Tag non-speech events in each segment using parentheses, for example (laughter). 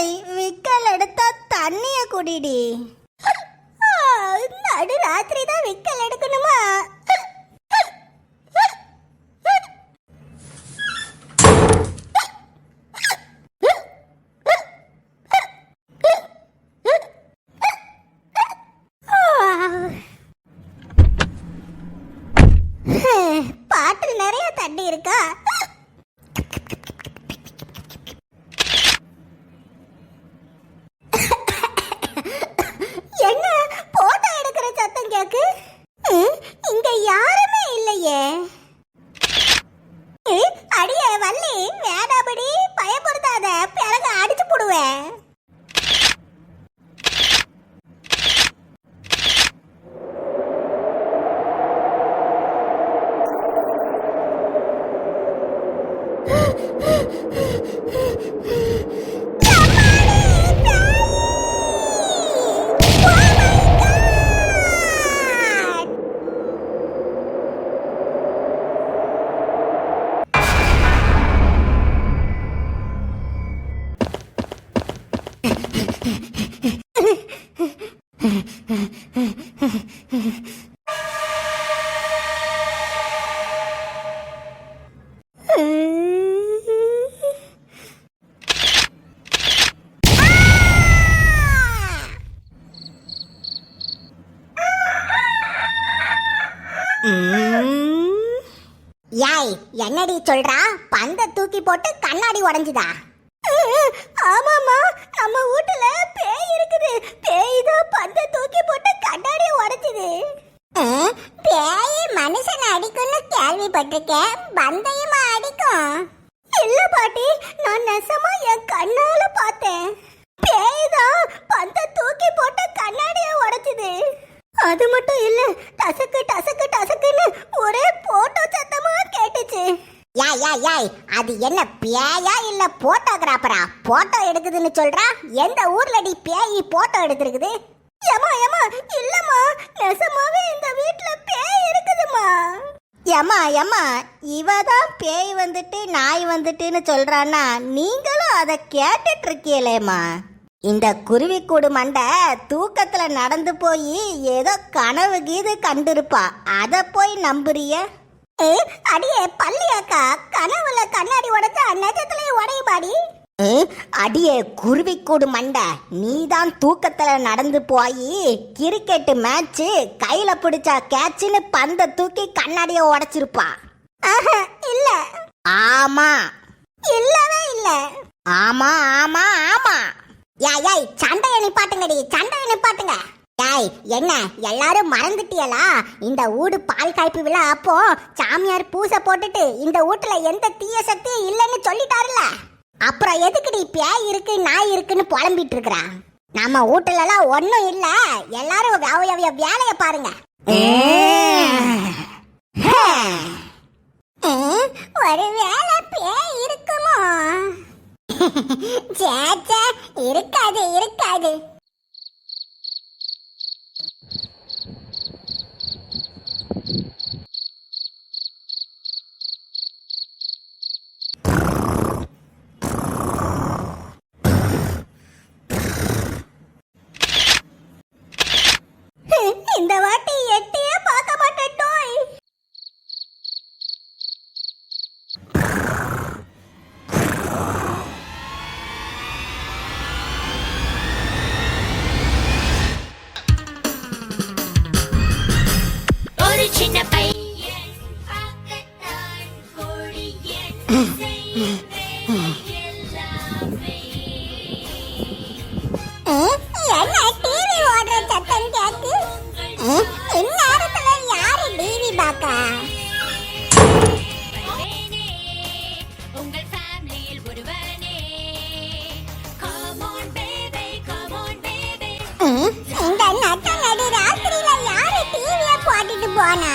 ஏய் விக்கல் எடுத்தா தண்ணிய குடிடி. நடு ராத்திரி தான் விக்கல் எடுக்கணுமா? பாட்டில் நிறைய தண்ணி இருக்கா? என்ன யாய் என்னடி சொல்றா? பந்த தூக்கி போட்டு கண்ணாடி உடைஞ்சுதா? ஆமாமா நம்ம வீட்டுல பேய் இருக்குது. பேய் தான் பந்த தூக்கி போட்டு கண்ணாடி உடைச்சுது பேய் மனுஷன் அடிக்கும்னு கேள்விப்பட்டிருக்கேன். பந்தையுமா அடிக்கும்? இல்ல பாட்டி நான் நெசமா என் கண் பார்த்தேன் பேய் தான் பந்த தூக்கி போட்டு கண்ணாடிய உடைச்சுது அது மட்டும் இல்ல டசக்கு டசக்கு டசக்குன்னு ஒரே போட்டோ சத்தமா கேட்டுச்சு ஏய் அது என்ன பேயா இல்ல போட்டோகிராஃபரா? போட்டோ எடுக்குதுன்னு சொல்றா? எந்த ஊர்ல நீ பேய் போட்டோ எடுத்திருக்குது? ஏமா ஏமா இல்லம்மா. நெசமாவே இந்த வீட்ல பேய் இருக்குதுமா ஏமா ஏமா இவ தான் பேய் வந்துட்டு நாய் வந்துட்டுன்னு சொல்றான்னா நீங்களும் அதை கேட்டுட்டு இருக்கீங்களேம்மா இந்த குருவிக்கூடு மண்டை தூக்கத்துல நடந்து போய் ஏதோ கனவு கீது கண்டிருப்பா. அதை போய் நம்புறிய? அடியே பள்ளியாக்கா கனவுல கண்ணாடி உடைச்சா நெஜத்திலேயே உடையுமாடி? அடியே குருவிக்கூடு மண்டை நீதான் தூக்கத்துல நடந்து போய் கிரிக்கெட் மேட்ச் கையில பிடிச்சா கேட்ச்னு பந்த தூக்கி கண்ணாடிய உடைச்சிருப்பா. இல்ல. ஆமா. இல்லவே இல்ல. ஆமா ஆமா ஆமா. யாய் யாய் சண்டைய நிப்பாட்டுங்கடி சண்டைய நிப்பாட்டுங்க. யாய் என்ன எல்லாரும் மறந்துட்டியலா? இந்த ஊடு பால் காய்ப்பு விழா அப்போ சாமியார் பூசை போட்டுட்டு இந்த வீட்டுல எந்த தீய சக்தியும் இல்லைன்னு சொல்லிட்டாருல. அப்புறம் எதுக்குடி பேய் இருக்கு நாய் இருக்குன்னு புலம்பிட்டு இருக்கிறா நம்ம வீட்டுல எல்லாம் ஒண்ணும் இல்ல. எல்லாரும் அவைய வேலைய பாருங்க. ஒருவேளை பேய் இருக்குமோ? (laughs) சேச்சே இருக்காது இருக்காது. என்ன டிவி ஓடுற சத்தம் கேக்கு? இந்நேரத்துல யாரு டிவி பாக்கா. இந்த நட்ட நடு ராத்திரியில யாரு டிவிய போட்டுட்டு போனா?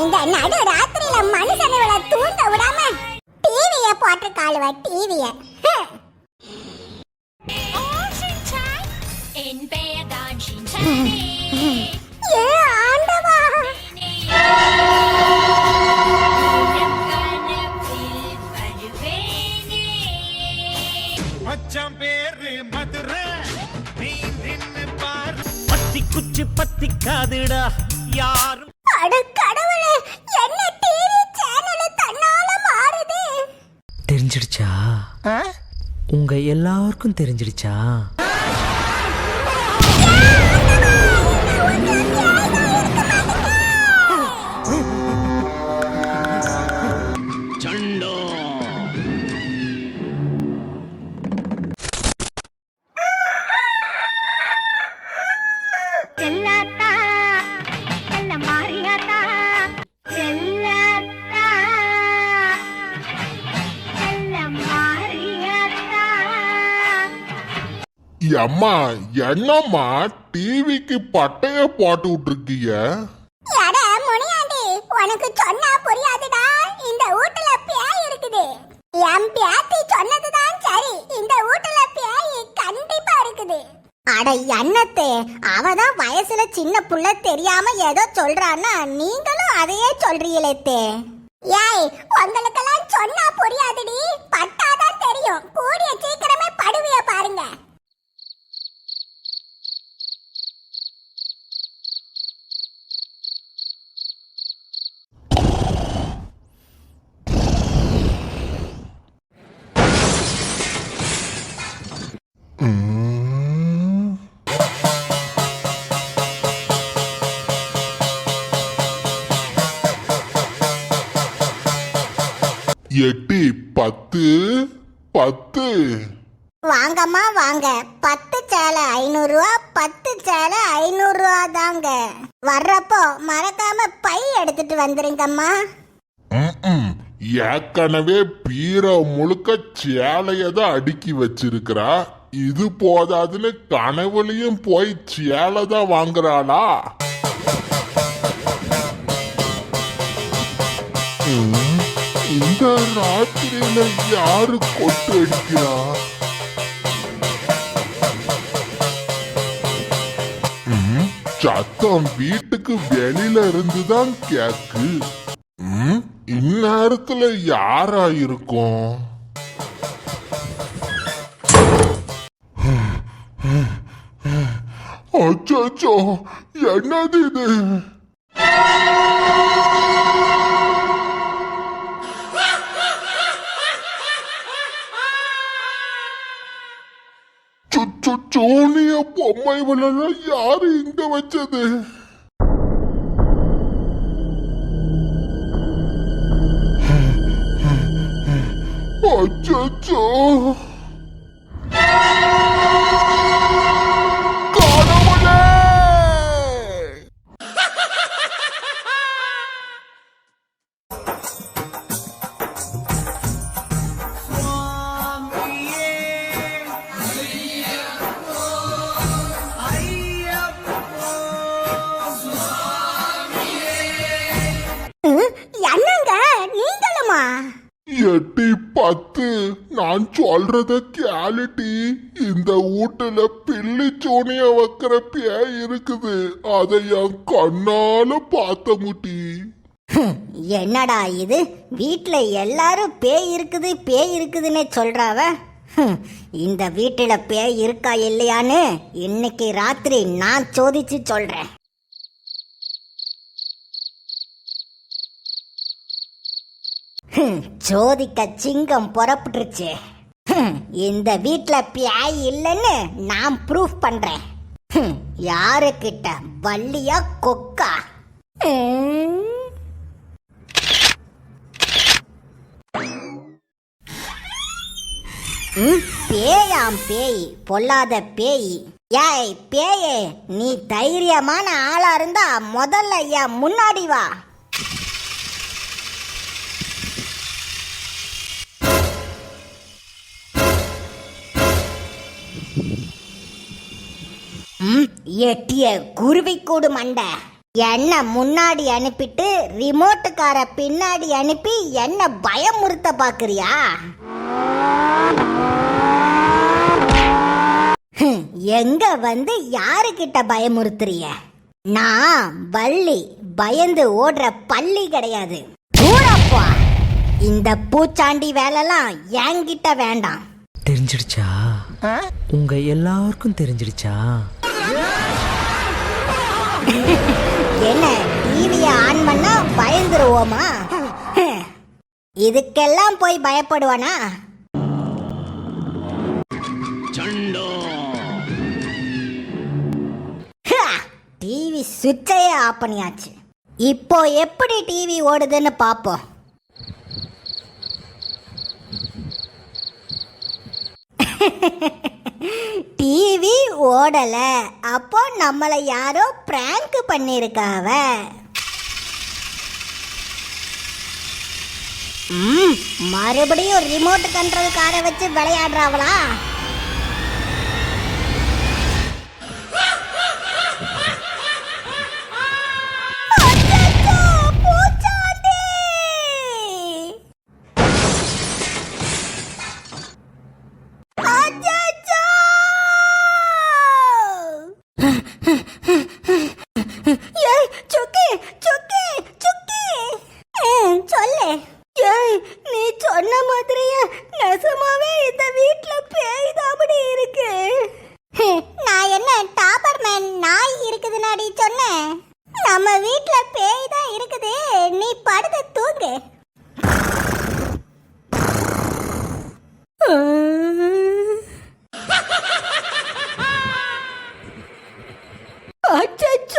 இந்த நடு ராத்திரியில மனுஷனுகளை தூண்ட விடாம டிவிய போட்டு காலுவ டிவிய. மச்சான் பேரு மதுரை. பாரு. பத்தி குச்சி பத்தி காதுடா யாரும் தெரிஞ்சிடுச்சா? உங்க எல்லாருக்கும் தெரிஞ்சிடுச்சா? அம்மா என்னம்மா டிவிக்கு பட்டைய போட்டு விட்டுருக்கீங்க? அட முனியாண்டி உனக்கு சொன்னா புரியாதுடா. இந்த வீட்டுல பேய் இருக்குது. என் பேத்தி சொன்னதுதான் சரி. இந்த வீட்டுல பேய் கண்டிப்பா இருக்குது. அட என்னத்தே அவதான் வயசுல சின்ன புள்ள தெரியாம ஏதோ சொல்றான்னா நீங்களும் அதையே சொல்றீங்களே ஏய் உங்களுக்கெல்லாம் சொன்னா புரியாதுடி. பட்டாதான் தெரியும். கூடிய சீக்கிரமே படுவிய பாருங்க. எட்டி பத்து பத்து. வாங்கம்மா வாங்க. பத்து சேலை ஐநூறு ரூபா பத்து சேலை ஐநூறு ரூபா தாங்க. வர்றப்போ மறக்காம பை எடுத்துட்டு வந்துருங்கம்மா. ம்ம். ஏற்கனவே பீரோ முழுக்க சேலைய தான் அடுக்கி வச்சிருக்கிறா. இது போதாதுன்னு கனவுலயும் போய் சேலை தான் வாங்குறாளா? இந்த ராத்திரியில யாரு கொட்டு அடிக்கிறா? சத்தம் வீட்டுக்கு வெளியில இருந்து தான் கேக்கு இந்நேரத்துல யாரா இருக்கும்? அச்சோ என்னது இது? சோனிய பொம்மை விழலாம் யாரு இங்க வச்சது? அச்சோ பத்து நான் சொல்றத கேளுட்டி இந்த வீட்டுல பில்லி சோனிய வைக்கிற பேய் இருக்குது. அதை என் கண்ணால பார்த்த முட்டி. என்னடா இது? வீட்டுல எல்லாரும் பேய் இருக்குது பேய் இருக்குதுன்னு சொல்றாவ? இந்த வீட்டுல பேய் இருக்கா இல்லையான்னு இன்னைக்கு ராத்திரி நான் சோதிச்சு சொல்றேன். ஜோதிக்க சோதிக்க சிங்கம் புறப்பட்டுருச்சு. இந்த வீட்ல பேய் இல்லைன்னு நான் ப்ரூஃப் பண்றேன். யாருக்கிட்ட வள்ளியா கொக்கா? ம், பேயாம் பேய் பொல்லாத பேய். ஏய் பேயே நீ தைரியமான ஆளா இருந்தா முதல்ல ஐயா முன்னாடி வா. எட்டிய குருவிக்கூடு மண்டை. என்ன முன்னாடி அனுப்பிட்டு ரிமோட்டுக்கார பின்னாடி அனுப்பி என்ன பயமுறுத்த பாக்குறியா? எங்க வந்து யாருக்கிட்ட பயமுறுத்துறிய நான் வள்ளி பயந்து ஓடுற பள்ளி கிடையாது. தூரப்பா இந்த பூச்சாண்டி வேலைலாம் என்கிட்ட வேண்டாம். தெரிஞ்சிடுச்சா? உங்க எல்லாருக்கும் தெரிஞ்சிடுச்சா? என்ன டிவியை ஆன் பண்ணா பயந்துருவோமா? இதுக்கெல்லாம் போய் பயப்படுவானா? டிவி சுவிட்சையே ஆஃப் பண்ணியாச்சு. இப்போ எப்படி டிவி ஓடுதுன்னு பார்ப்போம் (laughs) டிவி ஓடல. அப்போ நம்மளை யாரோ பிராங்க் பண்ணிருக்காவ. ம், மறுபடியும் ரிமோட் கண்ட்ரோல் காரை வச்சு விளையாடுறாவளா?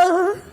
Oh.